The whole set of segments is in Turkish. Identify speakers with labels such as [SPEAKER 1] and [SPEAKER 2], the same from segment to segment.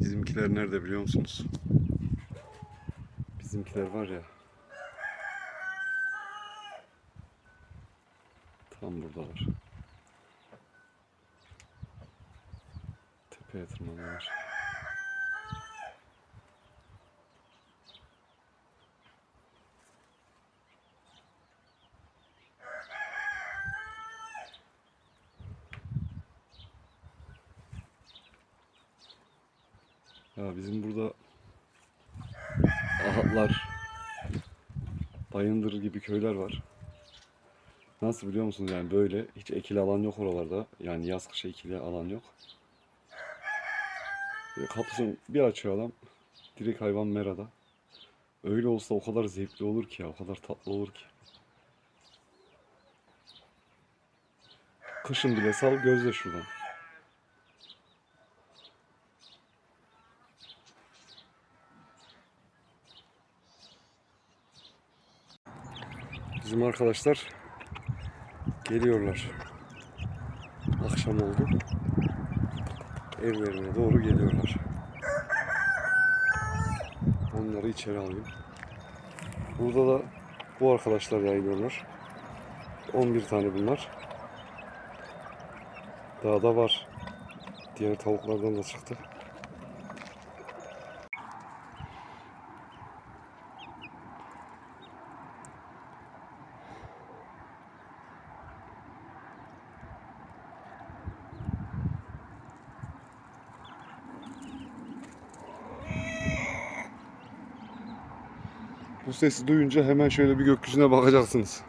[SPEAKER 1] Bizimkiler nerede biliyor musunuz? Bizimkiler var ya. Tam buradalar. Tepeye tırmanıyorlar. Ya bizim burada Ahatlar, Bayındır gibi köyler var. Nasıl biliyor musunuz yani böyle hiç ekili alan yok oralarda. Yani yaz kış ekili alan yok. Kapısını bir açıyor adam. Direkt hayvan merada. Öyle olsa o kadar zevkli olur ki ya, o kadar tatlı olur ki. Kışın bile sal gözle şuradan. Bizim arkadaşlar geliyorlar. Akşam oldu. Evlerine doğru geliyorlar. Onları içeri alayım. Burada da bu arkadaşlar yayılıyorlar. 11 tane bunlar. Daha da var. Diğer tavuklardan da çıktı. Bu sesi duyunca hemen şöyle bir gökyüzüne bakacaksınız.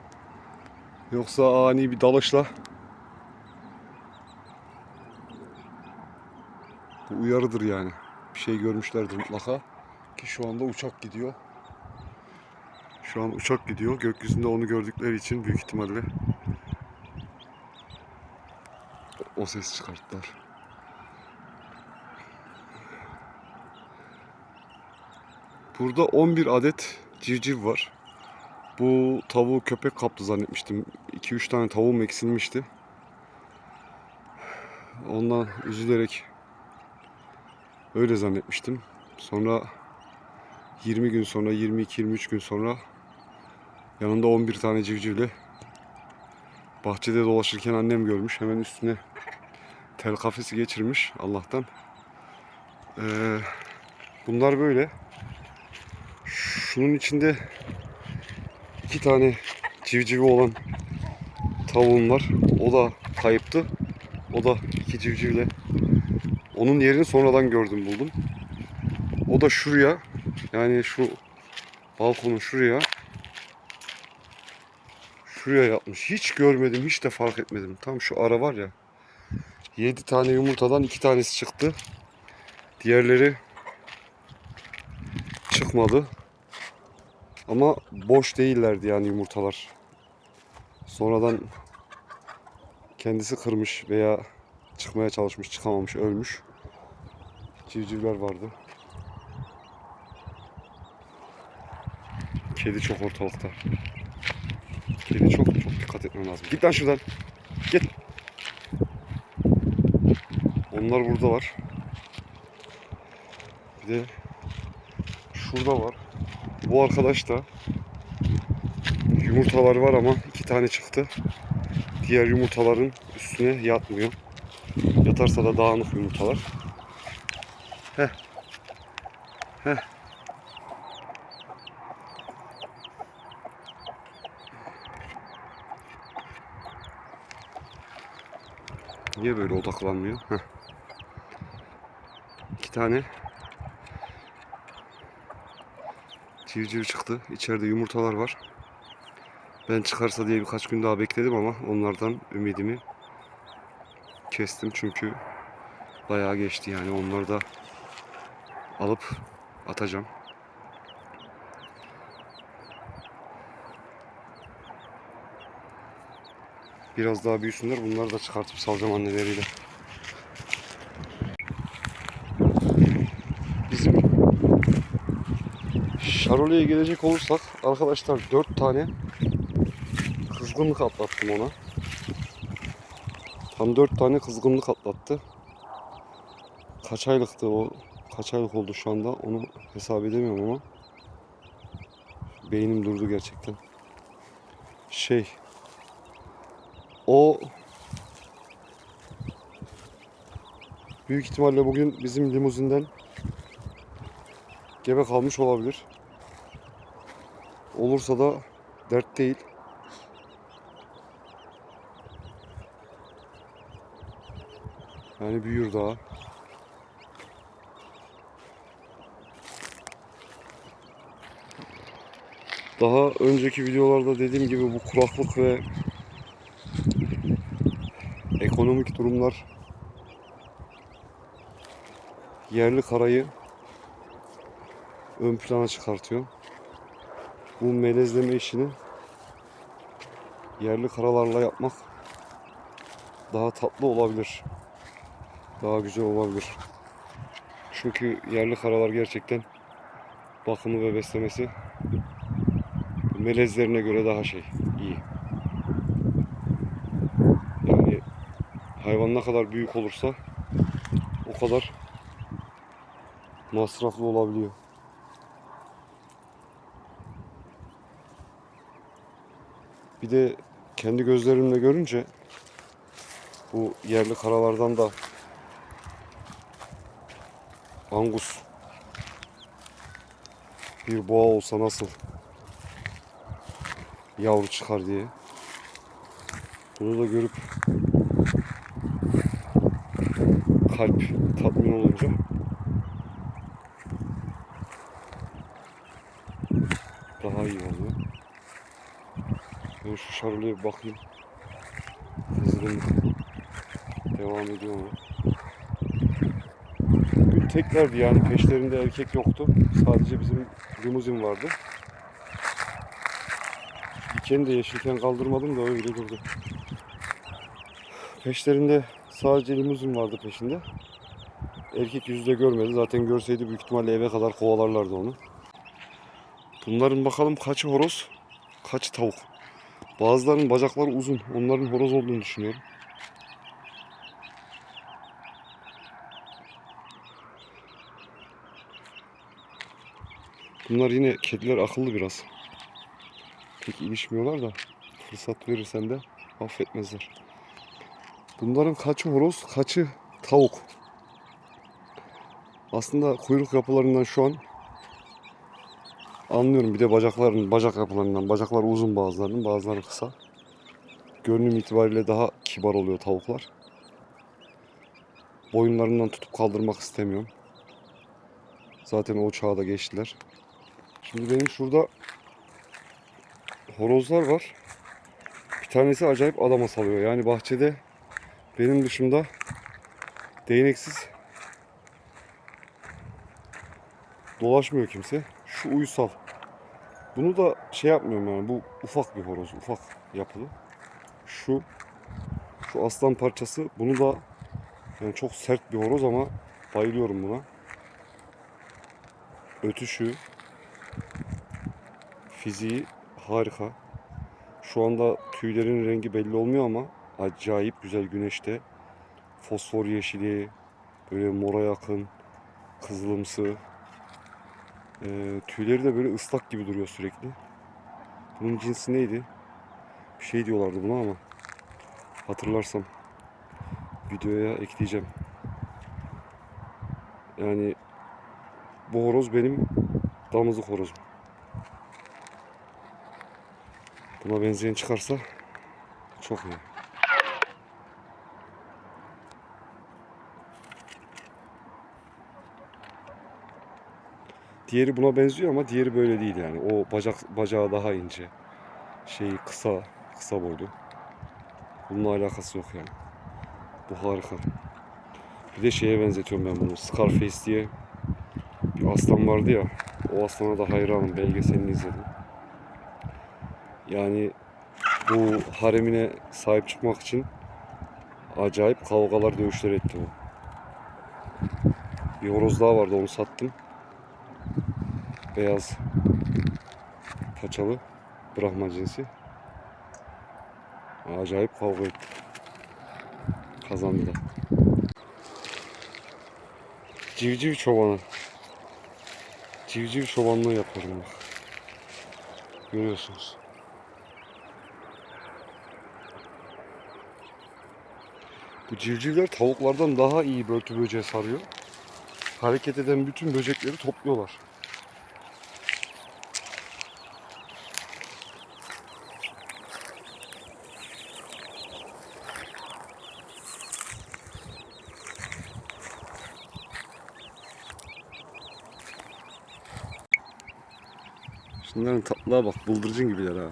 [SPEAKER 1] Yoksa ani bir dalışla bu uyarıdır yani. Bir şey görmüşlerdir mutlaka. Ki şu anda uçak gidiyor. Şu an uçak gidiyor. Gökyüzünde onu gördükleri için büyük ihtimalle o ses çıkarttılar. Burada 11 adet civciv var. Bu tavuğu köpek kaptı zannetmiştim. 2-3 tane tavuğum eksilmişti. Ondan üzülerek öyle zannetmiştim. Sonra 20 gün sonra 22-23 gün sonra yanında 11 tane civcivle bahçede dolaşırken annem görmüş. Hemen üstüne tel kafesi geçirmiş Allah'tan. Ee, bunlar böyle. Şunun içinde iki tane civcivi olan tavuğum var. O da kayıptı. O da iki civcivle. Onun yerini sonradan gördüm buldum. O da şuraya yani şu balkonun şuraya şuraya yapmış. Hiç görmedim, hiç de fark etmedim. Tam şu ara var ya. 7 tane yumurtadan iki tanesi çıktı. Diğerleri çıkmadı. Ama boş değillerdi yani yumurtalar. Sonradan kendisi kırmış veya çıkmaya çalışmış, çıkamamış, ölmüş. Civcivler vardı. Kedi çok ortalıkta. Kedi çok çok dikkat etmem lazım. Git lan şuradan. Git. Onlar burada var. Bir de şurada var. Bu arkadaş da yumurtalar var ama iki tane çıktı. Diğer yumurtaların üstüne yatmıyor. Yatarsa da dağınık yumurtalar. Heh. Heh. Niye böyle odaklanmıyor? Heh. İki tane civciv çıktı. İçeride yumurtalar var. Ben çıkarsa diye birkaç gün daha bekledim ama onlardan ümidimi kestim çünkü bayağı geçti yani onları da alıp atacağım. Biraz daha büyüsünler bunları da çıkartıp salacağım anneleriyle. Şarole'ye gelecek olursak arkadaşlar 4 tane kızgınlık atlattım ona. Tam 4 tane kızgınlık atlattı. Kaç aylıktı o? Kaç aylık oldu şu anda onu hesap edemiyorum ama beynim durdu gerçekten. Şey o büyük ihtimalle bugün bizim limuzinden gebe kalmış olabilir. Olursa da dert değil. Yani büyür daha. Daha önceki videolarda dediğim gibi bu kuraklık ve ekonomik durumlar yerli karayı ön plana çıkartıyor. Bu melezleme işini yerli karalarla yapmak daha tatlı olabilir. Daha güzel olabilir. Çünkü yerli karalar gerçekten bakımı ve beslemesi melezlerine göre daha şey iyi. Yani hayvan ne kadar büyük olursa o kadar masraflı olabiliyor. Bir de kendi gözlerimle görünce bu yerli karalardan da Angus bir boğa olsa nasıl yavru çıkar diye. Bunu da görüp kalp tatmin olunca daha iyi oluyor. Ben şu şarılıya bir bakayım. Kızgın devam ediyor mu? Bugün teklerdi yani peşlerinde erkek yoktu. Sadece bizim limuzin vardı. Dikeni de yeşilken kaldırmadım da öyle durdu. Peşlerinde sadece limuzin vardı peşinde. Erkek yüzde görmedi. Zaten görseydi büyük ihtimalle eve kadar kovalarlardı onu. Bunların bakalım kaçı horoz, kaçı tavuk. Bazılarının bacakları uzun. Onların horoz olduğunu düşünüyorum. Bunlar yine kediler akıllı biraz. Pek ilişmiyorlar da fırsat verirsen de affetmezler. Bunların kaçı horoz, kaçı tavuk. Aslında kuyruk yapılarından şu an anlıyorum. Bir de bacakların, bacak yapılarından. Bacaklar uzun bazılarının, bazıları kısa. Görünüm itibariyle daha kibar oluyor tavuklar. Boyunlarından tutup kaldırmak istemiyorum. Zaten o çağda geçtiler. Şimdi benim şurada horozlar var. Bir tanesi acayip adama salıyor. Yani bahçede benim dışımda değneksiz dolaşmıyor kimse. Şu uysal. Bunu da şey yapmıyorum yani bu ufak bir horoz, ufak yapılı. Şu şu aslan parçası bunu da yani çok sert bir horoz ama bayılıyorum buna. Ötüşü, fiziği harika. Şu anda tüylerin rengi belli olmuyor ama acayip güzel güneşte. Fosfor yeşili, böyle mora yakın, kızılımsı. Ee, tüyleri de böyle ıslak gibi duruyor sürekli. Bunun cinsi neydi? Bir şey diyorlardı buna ama hatırlarsam videoya ekleyeceğim. Yani bu horoz benim damızlık horozum. Buna benzeyen çıkarsa çok iyi. Diğeri buna benziyor ama diğeri böyle değil yani. O bacak bacağı daha ince. Şeyi kısa, kısa boylu. Bununla alakası yok yani. Bu harika. Bir de şeye benzetiyorum ben bunu. Scarface diye bir aslan vardı ya. O aslana da hayranım. Belgeselini izledim. Yani bu haremine sahip çıkmak için acayip kavgalar, dövüşler etti bu. Bir horoz daha vardı onu sattım. Beyaz paçalı Brahma cinsi. Acayip kavga etti. Kazandı da. Civciv çobanı. Civciv çobanlığı yapıyorum bak. Görüyorsunuz. Bu civcivler tavuklardan daha iyi börtü böceği sarıyor. Hareket eden bütün böcekleri topluyorlar. Şunların tatlılığa bak, bıldırcın gibiler ha.